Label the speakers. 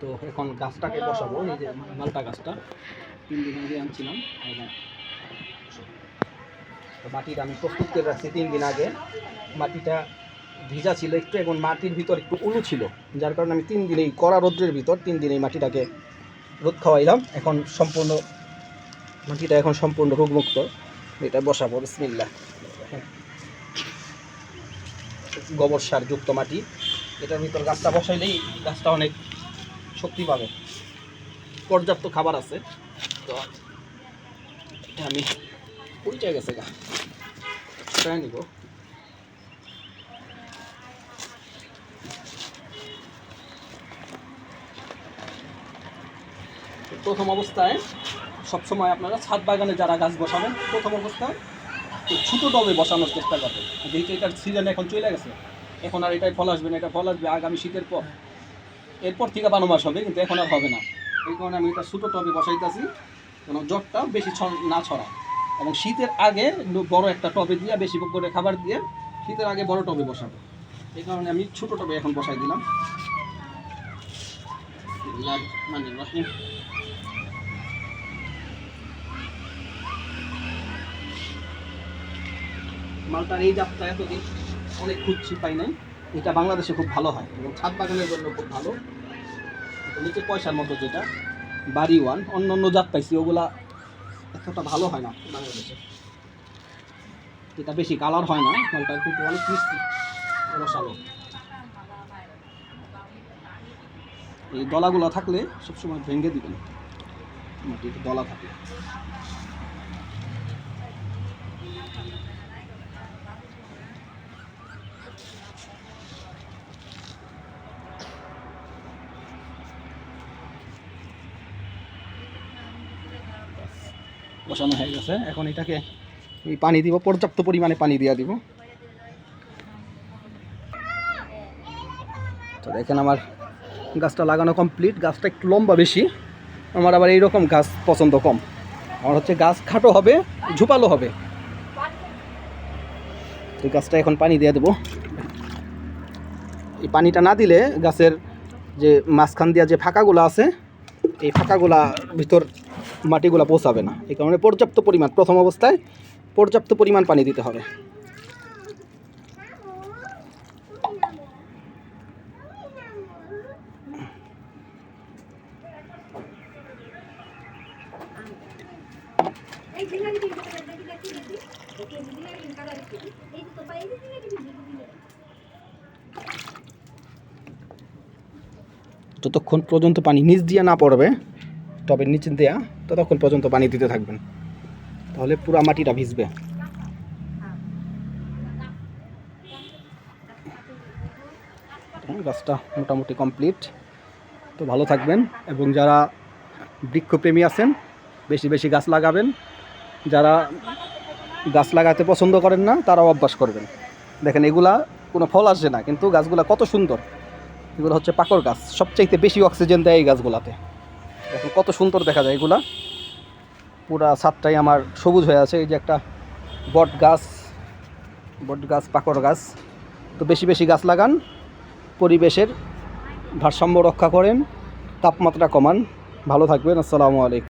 Speaker 1: তো এখন গাছটাকে বসাবো, এই যে মালটা গাছটা। তিন দিন আগে আনছিলাম তো মাটিটা আমি প্রস্তুত করে রাখছি তিন দিন আগে। মাটিটা ভিজা ছিল একটু, এবং মাটির ভিতর একটু উলু ছিল। যার কারণে আমি তিন দিন এই কড়া রৌদ্রের ভিতর তিন দিন এই মাটিটাকে রোদ খাওয়াইলাম। এখন সম্পূর্ণ, মাটিটা এখন সম্পূর্ণ রোগমুক্ত। এটা বসাবো বিসমিল্লা গোবর সার যুক্ত মাটি। এটার ভিতর গাছটা বসাইলেই গাছটা অনেক শক্তি পাবে। পর্যাপ্ত খাবার আছে। তো আমি উল্টে গেছে গা। ট্রাই নিব। প্রথম অবস্থায় সবসময় আপনারা ছাদ বাগানে যারা গাছ বসাবেন, প্রথম অবস্থায় ছোটো টবে বসানোর চেষ্টা করবেন। যেহেতু এটার সিজন এখন চলে গেছে, এখন আর এটাই ফল আসবে না, এটা ফল আসবে আগামী শীতের পর। এরপর থেকে বারো মাস হবে, কিন্তু এখন আর হবে না। এই কারণে আমি এটা ছোটো টবে বসাইতেছি যেন জ্বরটা বেশি না ছড়ায়। এবং শীতের আগে বড় একটা টবে দিয়ে, বেশি করে খাবার দিয়ে শীতের আগে বড় টবে বসাবো। এই কারণে আমি ছোটো টবে এখন বসাই দিলাম। মানে মালটার এই জাতটা এতদিন অনেক খুঁজছি, পাই নাই। এটা বাংলাদেশে খুব ভালো হয় এবং ছাদ বাগানের জন্য খুব ভালো। নিচে পয়সার মতো যেটা, বাড়ি ওয়ান অন্য অন্য জাত পাইছি, ওগুলা এতটা ভালো হয় না বাংলাদেশে। এটা বেশি কালার হয় না, মালটা কিন্তু অনেক মিষ্টি, রসালো। এই দলাগুলো থাকলে সবসময় ভেঙে দিবেন। মাটিতে দলা থাকলে। বসানো হয়ে গেছে। এখন এটাকে এই পানি দিব, পর্যাপ্ত পরিমাণে পানি দিয়ে দিব। তো দেখেন আমার গাছটা লাগানো কমপ্লিট গাছটা একটু লম্বা বেশি। আমার আবার এইরকম গাছ পছন্দ কম। আমার হচ্ছে গাছ খাটো হবে, ঝুপালো হবে। তো গাছটা এখন পানি দিয়ে দেবো। এই পানিটা না দিলে গাছের যে মাঝখান দিয়া যে ফাঁকাগুলো আছে, এই ফাঁকাগুলা ভিতর মাটিগুলা পৌঁছাবে না। এই কারণে পর্যাপ্ত পরিমাণ, প্রথম অবস্থায় পর্যাপ্ত পরিমাণ পানি দিতে হবে। যতক্ষণ পর্যন্ত পানি নিচ দিয়ে না পড়বে টবের নিচে দেয়া ততক্ষণ পর্যন্ত পানি দিতে থাকবেন। তাহলে পুরা মাটিটা ভিজবে। গাছটা মোটামুটি কমপ্লিট। তো ভালো থাকবেন এবং যারা বৃক্ষপ্রেমী আছেন, বেশি বেশি গাছ লাগাবেন। যারা গাছ লাগাতে পছন্দ করেন না, তারাও অভ্যাস করবেন। দেখেন, এগুলা কোনো ফল আসছে না, কিন্তু গাছগুলা কত সুন্দর। এগুলো হচ্ছে পাকর গাছ। সবচাইতে বেশি অক্সিজেন দেয় এই গাছগুলাতে। দেখুন, কত সুন্দর দেখা যায় এগুলা। পুরা ছাদটাই আমার সবুজ হয়ে আছে, এই যে একটা বট গাছ বট গাছ পাকড় গাছ। তো বেশি বেশি গাছ লাগান, পরিবেশের ভারসাম্য রক্ষা করেন, তাপমাত্রা কমান। ভালো থাকবেন, আসসালামু আলাইকুম।